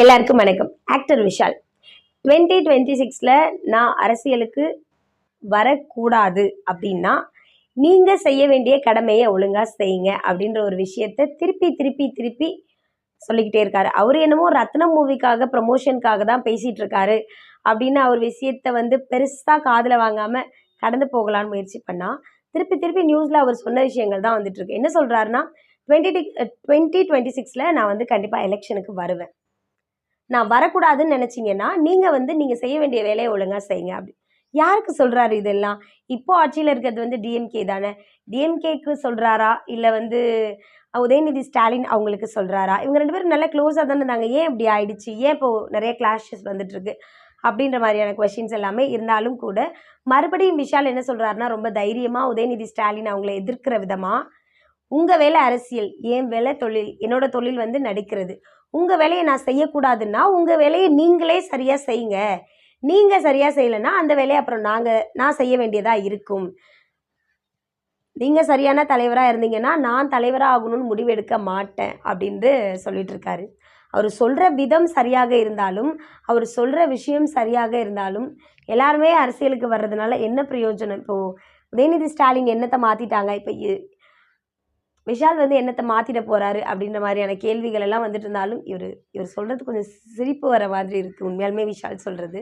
எல்லாருக்கும் வணக்கம். Actor Vishal. Twenty twenty சிக்ஸில் நான் அரசியலுக்கு வரக்கூடாது அப்படின்னா நீங்கள் செய்ய வேண்டிய கடமையை ஒழுங்காக செய்யுங்க அப்படின்ற ஒரு விஷயத்த திருப்பி திருப்பி திருப்பி சொல்லிக்கிட்டே இருக்காரு. அவர் என்னமோ ரத்னம் மூவிக்காக ப்ரமோஷனுக்காக தான் பேசிகிட்டு இருக்காரு அப்படின்னு அவர் விஷயத்த வந்து பெருசாக காதில் வாங்காமல் கடந்து போகலான்னு முயற்சி பண்ணால் திருப்பி திருப்பி நியூஸில் அவர் சொன்ன விஷயங்கள் தான் வந்துட்டுருக்கு என்ன சொல்கிறாருன்னா டுவெண்ட்டி டுவெண்ட்டி டுவெண்ட்டி சிக்ஸில் நான் வந்து கண்டிப்பாக எலெக்ஷனுக்கு வருவேன். நான் வரக்கூடாதுன்னு நினச்சிங்கன்னா நீங்கள் வந்து நீங்கள் செய்ய வேண்டிய வேலையை ஒழுங்காக செய்யுங்க அப்படி. யாருக்கு சொல்கிறாரு இதெல்லாம்? இப்போ ஆட்சியில் இருக்கிறது வந்து டிஎம்கே தானே? டிஎம்கேக்கு சொல்கிறாரா இல்லை வந்து உதயநிதி ஸ்டாலின் அவங்களுக்கு சொல்கிறாரா இவங்க ரெண்டு பேரும் நல்லா க்ளோஸாக தானே இருந்தாங்க. ஏன் இப்படி ஆயிடுச்சு? ஏன் இப்போது நிறைய கிளாஷஸ் வந்துட்டுருக்கு? அப்படின்ற மாதிரியான கொஷின்ஸ் எல்லாமே இருந்தாலும் கூட மறுபடியும் விஷால் என்ன சொல்கிறாருன்னா ரொம்ப தைரியமாக உதயநிதி ஸ்டாலின் அவங்கள எதிர்க்கிற விதமாக உங்கள் வேலை அரசியல் என் வேலை தொழில் என்னோட தொழில் வந்து நடிக்கிறது. உங்கள் வேலையை நான் செய்யக்கூடாதுன்னா உங்கள் வேலையை நீங்களே சரியாக செய்யுங்க. நீங்கள் சரியாக செய்யலைன்னா அந்த வேலையை அப்புறம் நாங்கள் நான் செய்ய வேண்டியதாக இருக்கும். நீங்கள் சரியான தலைவராக இருந்தீங்கன்னா நான் தலைவராக ஆகணும்னு முடிவெடுக்க மாட்டேன் அப்படின்ட்டு சொல்லிட்டு இருக்காரு அவர் சொல்கிற விதம் சரியாக இருந்தாலும் அவர் சொல்கிற விஷயம் சரியாக இருந்தாலும் எல்லாருமே அரசியலுக்கு வர்றதுனால என்ன பிரயோஜனம்? இப்போது உதயநிதி ஸ்டாலின் என்னத்தை மாற்றிட்டாங்க இப்போ விஷால் வந்து என்னத்தை மாற்றிட போகிறாரு அப்படின்ற மாதிரியான கேள்விகள் எல்லாம் வந்துட்டு இருந்தாலும் இவர் இவர் சொல்கிறது கொஞ்சம் சிரிப்பு வர மாதிரி இருக்குது உண்மையாலுமே விஷால் சொல்கிறது